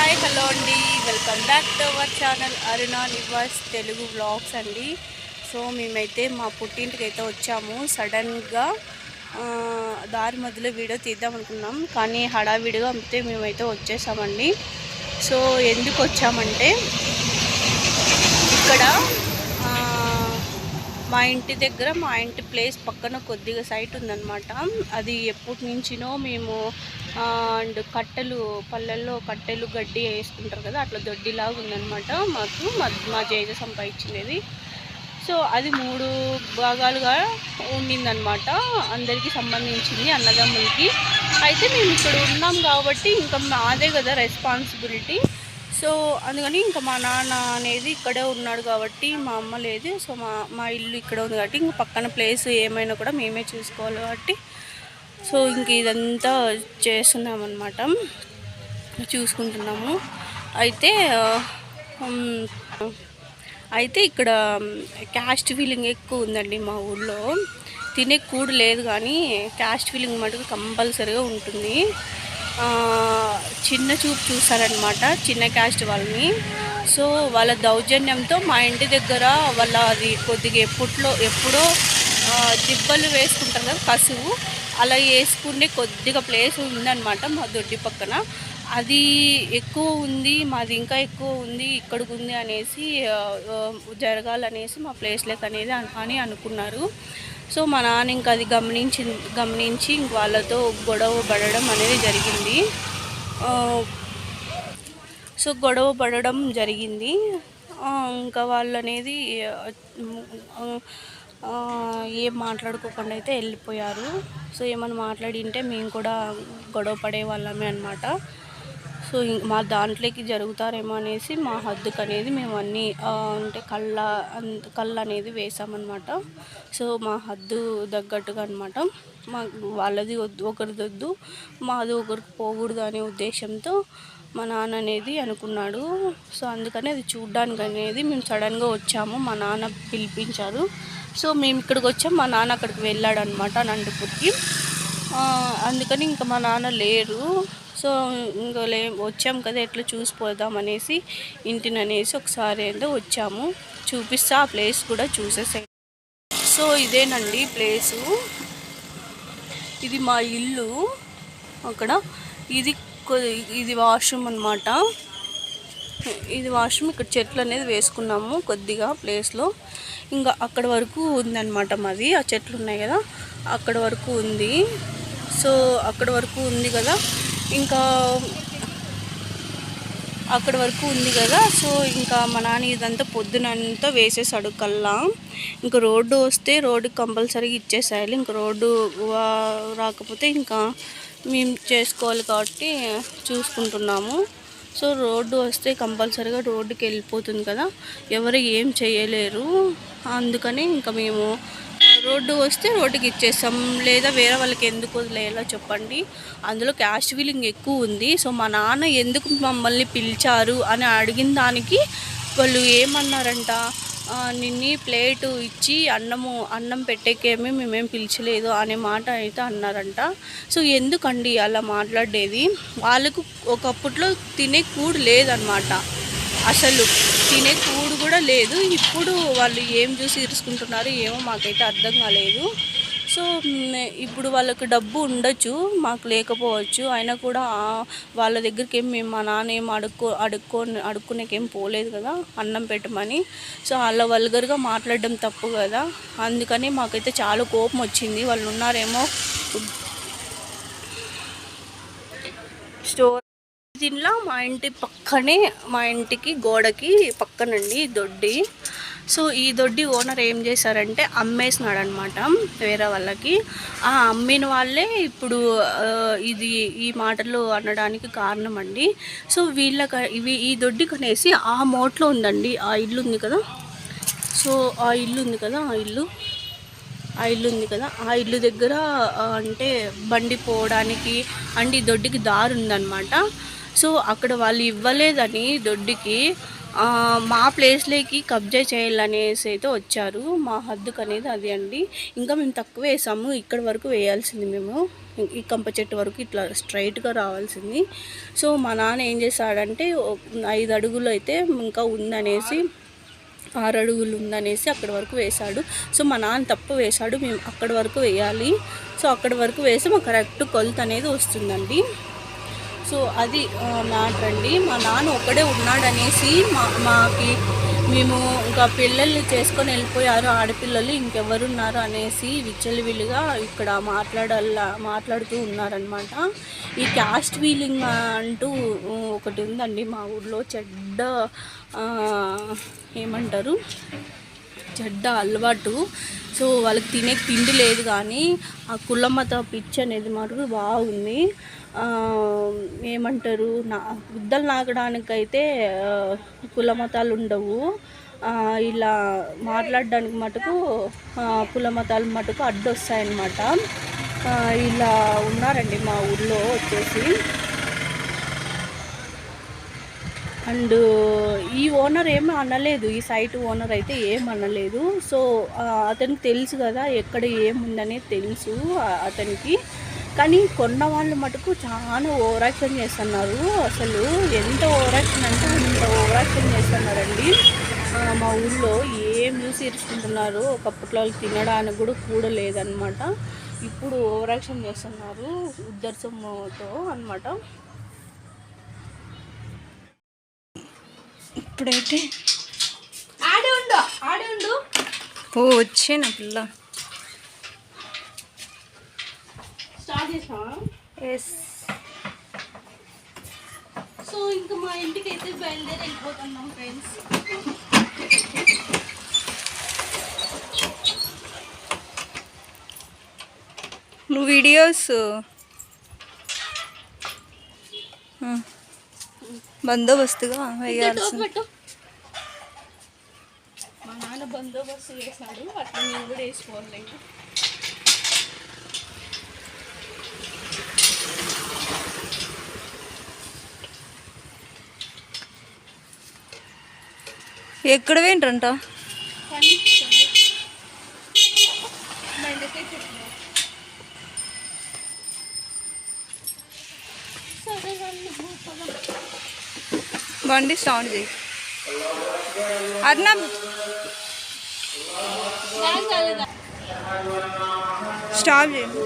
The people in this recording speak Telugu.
హాయ్ హలో అండి. Welcome back to our channel Aruna Nivas Telugu vlogs అండి. సో మేమైతే మా పుట్టింటికి అయితే వచ్చాము. సడన్గా దారి మధ్యలో వీడియో తీద్దాం అనుకున్నాం. కానీ హడావిడిగా అంతే మేమైతే వచ్చేసామండి. సో ఎందుకు వచ్చామంటే ఇక్కడ మా ఇంటి దగ్గర మా ఇంటి ప్లేస్ పక్కన కొద్దిగా సైట్ ఉందన్నమాట. అది ఎప్పటి నుంచినో మేము అండ్ కట్టెలు పల్లెల్లో కట్టెలు గడ్డి వేసుకుంటారు కదా అట్లా దొడ్డిలాగా ఉందన్నమాట మాకు. మా మా జేజ సంపాదించినది. సో అది మూడు భాగాలుగా ఉండిందనమాట అందరికీ సంబంధించింది అన్నదమ్ములకి. అయితే మేము ఇక్కడ ఉన్నాం కాబట్టి ఇంకా మాదే కదా రెస్పాన్సిబిలిటీ సో అందుకని ఇంకా మా నాన్న అనేది ఇక్కడే ఉన్నాడు కాబట్టి మా అమ్మ లేదు. సో మా మా ఇల్లు ఇక్కడ ఉంది కాబట్టి ఇంకా పక్కన ప్లేస్ ఏమైనా కూడా మేమే చూసుకోవాలి కాబట్టి. సో ఇంక ఇదంతా చేస్తున్నాం అనమాట చూసుకుంటున్నాము. అయితే అయితే ఇక్కడ క్యాస్ట్ ఫీలింగ్ ఎక్కువ ఉందండి మా ఊళ్ళో తినే కూడు లేదు కానీ క్యాస్ట్ ఫీలింగ్ మటుకు కంపల్సరీగా ఉంటుంది. చిన్న చూపు చూసారనమాట చిన్న క్యాస్ట్ వాళ్ళని. సో వాళ్ళ దౌర్జన్యంతో మా ఇంటి దగ్గర వాళ్ళ అది కొద్దిగా ఎప్పుట్లో ఎప్పుడో దిబ్బలు వేసుకుంటారు కదా కసువు అలా వేసుకునే కొద్దిగా ప్లేస్ ఉందన్నమాట మా దొడ్డి పక్కన. అది ఎక్కువ ఉంది మాది ఇంకా ఎక్కువ ఉంది ఇక్కడికి ఉంది అనేసి జరగాలనేసి మా ప్లేస్లకు అనేది అని అనుకున్నారు. సో మా నాన్న ఇంకా అది గమనించి గమనించి ఇంక వాళ్ళతో గొడవ పడడం అనేది జరిగింది. సో గొడవ పడడం జరిగింది. ఇంకా వాళ్ళు అనేది ఏం మాట్లాడుకోకుండా అయితే వెళ్ళిపోయారు. సో ఏమైనా మాట్లాడింటే మేము కూడా గొడవ పడే వాళ్ళమే అనమాట సో ఇం- మా దాంట్లోకి జరుగుతారేమో అనేసి మా హద్దుకు అనేది మేము అన్నీ అంటే కళ్ళ కళ్ళు అనేది వేసామన్నమాట. సో మా హద్దు తగ్గట్టుగా అనమాట మా వాళ్ళది వద్దు ఒకరిది వద్దు మాది ఒకరికి పోకూడదు అనే ఉద్దేశంతో మా నాన్న అనేది అనుకున్నాడు. సో అందుకని అది చూడ్డానికి అనేది మేము సడన్గా వచ్చాము. మా నాన్న పిలిపించారు. సో మేము ఇక్కడికి వచ్చాం. మా నాన్న అక్కడికి వెళ్ళాడు అనమాట అనంతపూర్కి అందుకని ఇంకా మా నాన్న లేరు. సో ఇంకా లే వచ్చాం కదా ఎట్లా చూసిపోదాం అనేసి ఇంటిని అనేసి ఒకసారి అయితే వచ్చాము. చూపిస్తా ఆ ప్లేస్ కూడా చూసేసాయి. సో ఇదేనండి ప్లేసు. ఇది మా ఇల్లు. అక్కడ. ఇది ఇది వాష్రూమ్ అనమాట ఇది వాష్రూమ్ ఇక్కడ చెట్లు అనేది వేసుకున్నాము కొద్దిగా ప్లేస్లో. ఇంకా అక్కడ వరకు ఉందన్నమాట మాది. ఆ చెట్లు ఉన్నాయి కదా అక్కడ వరకు ఉంది. సో అక్కడ వరకు ఉంది కదా. ఇంకా అక్కడ వరకు ఉంది కదా సో ఇంకా మా నాన్న ఇదంతా పొద్దునంతా వేసేసాడు కల్లా. ఇంకా రోడ్డు వస్తే రోడ్డు కంపల్సరీగా ఇచ్చేసేయాలి. ఇంకా రోడ్డు రాకపోతే ఇంకా మేము చేసుకోవాలి కాబట్టి చూసుకుంటున్నాము. సో రోడ్డు వస్తే కంపల్సరీగా రోడ్డుకి వెళ్ళిపోతుంది కదా ఎవరు ఏం చేయలేరు. అందుకని ఇంకా మేము రోడ్డు వస్తే రోడ్డుకి ఇచ్చేస్తాం. లేదా వేరే వాళ్ళకి ఎందుకు వదిలేయాలో చెప్పండి. అందులో క్యాష్ ఫీలింగ్ ఎక్కువ ఉంది. సో మా నాన్న ఎందుకు మమ్మల్ని పిలిచారు అని అడిగిన దానికి వాళ్ళు ఏమన్నారంట? నిన్ని ప్లేటు ఇచ్చి అన్నము అన్నం పెట్టేకేమీ మేమేం పిలిచలేదు అనే మాట అయితే అన్నారంట. సో ఎందుకండి అలా మాట్లాడేది? వాళ్ళకు ఒకప్పట్లో తినే కూడు లేదనమాట అసలు తినే కూడు కూడా లేదు. ఇప్పుడు వాళ్ళు ఏం చూసి ఇరుచుకుంటున్నారో ఏమో మాకైతే అర్థం కాలేదు. సో ఇప్పుడు వాళ్ళకు డబ్బు ఉండొచ్చు మాకు లేకపోవచ్చు. అయినా కూడా వాళ్ళ దగ్గరికి ఏం మేము మా నాన్న ఏం అడుక్కో అడుక్కో అడుక్కునేకేం పోలేదు కదా అన్నం పెట్టమని. సో అలా వల్గర్గా మాట్లాడడం తప్పు కదా. అందుకని మాకైతే చాలా కోపం వచ్చింది. వాళ్ళు ఉన్నారేమో స్టోర్ దీనిలో మా ఇంటి పక్కనే మా ఇంటికి గోడకి పక్కనండి దొడ్డి. సో ఈ దొడ్డి ఓనర్ ఏం చేశారంటే అమ్మేసినాడు అనమాట వేరే వాళ్ళకి. ఆ అమ్మిన వాళ్ళే ఇప్పుడు ఇది ఈ మాటలు అనడానికి కారణం అండి సో వీళ్ళ ఇవి ఈ దొడ్డి కనేసి ఆ మోట్లో ఉందండి. ఆ ఇల్లు ఉంది కదా? సో ఆ ఇల్లు ఉంది కదా? ఆ ఇల్లు? ఆ ఇల్లు ఉంది కదా? ఆ ఇల్లు దగ్గర అంటే బండి పోవడానికి అంటే ఈ దొడ్డికి దారి ఉందన్నమాట సో అక్కడ వాళ్ళు ఇవ్వలేదని దొడ్డికి మా ప్లేస్లోకి కబ్జా చేయాలనేసి అయితే వచ్చారు. మా హద్దుకు అనేది అది అండి. ఇంకా మేము తక్కువ వేసాము. ఇక్కడ వరకు వేయాల్సింది మేము. ఈ కంప చెట్టు వరకు ఇట్లా స్ట్రైట్గా రావాల్సింది. సో మా నాన్న ఏం చేశాడంటే ఐదు అడుగులు అయితే ఇంకా ఉందనేసి ఆరు అడుగులు ఉందనేసి అక్కడ వరకు వేశాడు. సో మా నాన్న తప్పు వేశాడు. మేము అక్కడ వరకు వేయాలి. సో అక్కడ వరకు వేసి మాకు కరెక్ట్ కొలత అనేది వస్తుందండి. సో అది మ్యాటర్ అండి మా నాన్న ఒక్కడే ఉన్నాడనేసి మా మాకి మేము ఇంకా పిల్లల్ని చేసుకొని వెళ్ళిపోయారు ఆడపిల్లలు ఇంకెవరున్నారు అనేసి విచ్చలవిలుగా ఇక్కడ మాట్లాడాల మాట్లాడుతూ ఉన్నారనమాట ఈ క్యాస్ట్ వీలింగ్ అంటూ ఒకటి ఉందండి మా ఊర్లో. చెడ్డ ఏమంటారు? చెడ్డ అలవాటు. సో వాళ్ళకి తినే తిండి లేదు కానీ ఆ కులమత పిచ్చి అనేది మాత్రం బాగుంది. ఏమంటారు నా గుద్దలు నాకడానికైతే కుల మతాలు ఉండవు. ఇలా మాట్లాడడానికి మటుకు కుల మతాలు మటుకు అడ్డొస్తాయన్నమాట. ఆ, ఇలా ఉన్నారండి మా ఊర్లో వచ్చేసి. అండ్ ఈ ఓనర్ ఏమీ అనలేదు ఈ సైట్ ఓనర్ అయితే ఏం అనలేదు. సో అతనికి తెలుసు కదా ఎక్కడ ఏముందనేది తెలుసు అతనికి. కానీ కొన్న వాళ్ళు మటుకు చాలా ఓవర్ యాక్షన్ చేస్తున్నారు. అసలు ఎంత ఓవర్ యాక్షన్ అంటే అంత ఓవర్ యాక్షన్ చేస్తున్నారండి మా ఊళ్ళో ఏం చూసి ఇరుచుకుంటున్నారు ఒకప్పట్లో తినడానికి కూడా కూడ లేదనమాట ఇప్పుడు ఓవర్ యాక్షన్ చేస్తున్నారు. ఉద్దర్సంతో అనమాట ఇప్పుడైతే ఆడే ఉండు ఆడే ఉండు. ఓ వచ్చే నా పిల్ల స్టార్ట్ చేసా ఎస్ సో ఇంకా మా ఇంటికి అయితే బయలుదేరి వెళ్ళిపోతున్నాం ఫ్రెండ్స్. నువ్వు వీడియోస్? బందోబస్తుగా పెట్టు మా నాన్న బందోబస్తు చేశాడు అట్లా నేను కూడా వేసుకోవాలి ఎక్కడ వేంట్రంట బండి సౌండ్ చేయి. అట్లా స్టాప్ చేయండి